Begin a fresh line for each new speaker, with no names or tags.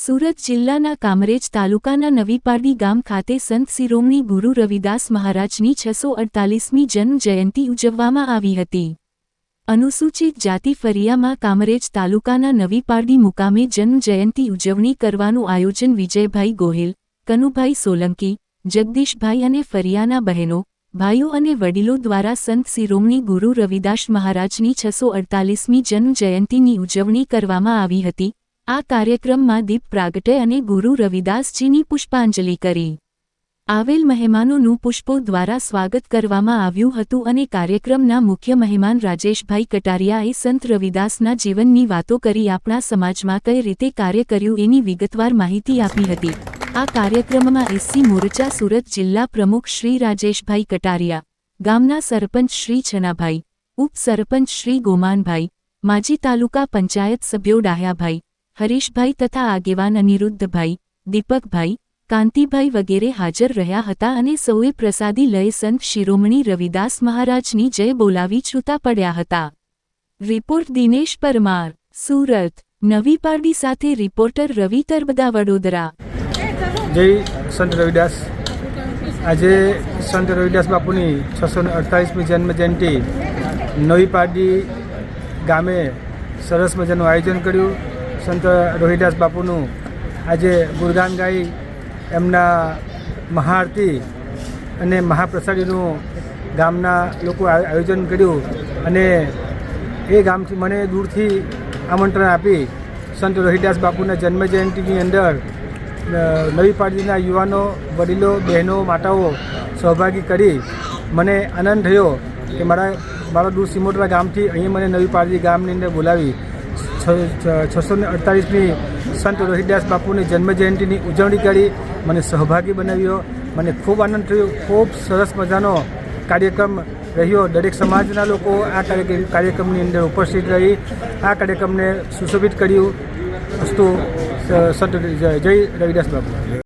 સુરત જિલ્લાના કામરેજ તાલુકાના નવીપારડી ગામ ખાતે સંત શિરોમણી ગુરુ રવિદાસ મહારાજની છસો અડતાલીસમી જન્મ જયંતિ ઉજવવામાં આવી હતી. અનુસૂચિત જાતિ ફરિયામાં કામરેજ તાલુકાના નવીપારડી મુકામે જન્મ જયંતિ ઉજવણી કરવાનું આયોજન વિજયભાઈ ગોહિલ, કનુભાઈ સોલંકી, જગદીશભાઈ અને ફરિયાના બહેનો, ભાઈઓ અને વડીલો દ્વારા સંત શિરોમણી ગુરુ રવિદાસ મહારાજની છસો અડતાલીસમી જન્મ જયંતિની ઉજવણી કરવામાં આવી હતી. આ કાર્યક્રમમાં દીપ પ્રાગટે અને ગુરુ રવિદાસજીની પુષ્પાંજલિ કરી. આવેલ મહેમાનોનું પુષ્પો દ્વારા સ્વાગત કરવામાં આવ્યું હતું અને કાર્યક્રમના મુખ્ય મહેમાન રાજેશભાઈ કટારિયાએ સંત રવિદાસના જીવનની વાતો કરી આપણા સમાજમાં કઈ રીતે કાર્ય કર્યું એની વિગતવાર માહિતી આપી હતી. આ કાર્યક્રમમાં એસસી મોરચા સુરત જિલ્લા પ્રમુખ શ્રી રાજેશભાઈ કટારિયા, ગામના સરપંચ શ્રી છનાભાઈ, ઉપસરપંચ શ્રી ગોમાનભાઈ, માજી તાલુકા પંચાયત સભ્યો ડાહ્યાભાઈ હરીશભાઈ તથા આગેવાન અનિરુદ્ધભાઈ, દીપકભાઈ, કાંતિભાઈ વગેરે હાજર રહ્યા હતા અને સૌએ પ્રસાદી લઈ સંત શિરોમણી રવિદાસ મહારાજની જય બોલાવી છૂટા પડ્યા હતા. રિપોર્ટ દિનેશ પરમાર, સુરત, નવી પારડી સાથે રિપોર્ટર રવિ તરબદા વડોદરા.
જય સંત રવિદાસ. આજે સંત રવિદાસ બાપુની છસો ને અડતાલીસમી જન્મ નવી પારડી ગામે સરસ મજાનું આયોજન કર્યું. સંત રોહિદાસ બાપુનું આજે ગુરગાન ગાઈ એમના મહાઆરતી અને મહાપ્રસાદીનું ગામના લોકો આયોજન કર્યું અને એ ગામથી મને દૂરથી આમંત્રણ આપી સંત રોહિદાસ બાપુના જન્મ જયંતિની અંદર નવી પાડીના યુવાનો, વડીલો, બહેનો, માતાઓ સહભાગી કરી મને આનંદ થયો કે મારા મારા દૂર સિમોટરા ગામથી અહીં મને નવી પાડી ગામની અંદર બોલાવી છસો ને અડતાલીસમી સંત રોહિદાસ બાપુની જન્મ જયંતિની ઉજવણી કરી, મને સહભાગી બનાવ્યો. મને ખૂબ આનંદ થયો, ખૂબ સરસ મજાનો કાર્યક્રમ રહ્યો. દરેક સમાજના લોકો આ કાર્ય- કાર્યક્રમની અંદર ઉપસ્થિત રહી, આ કાર્યક્રમને સુશોભિત કર્યું. વસ્તુ સંત જય રવિદાસ બાપુ.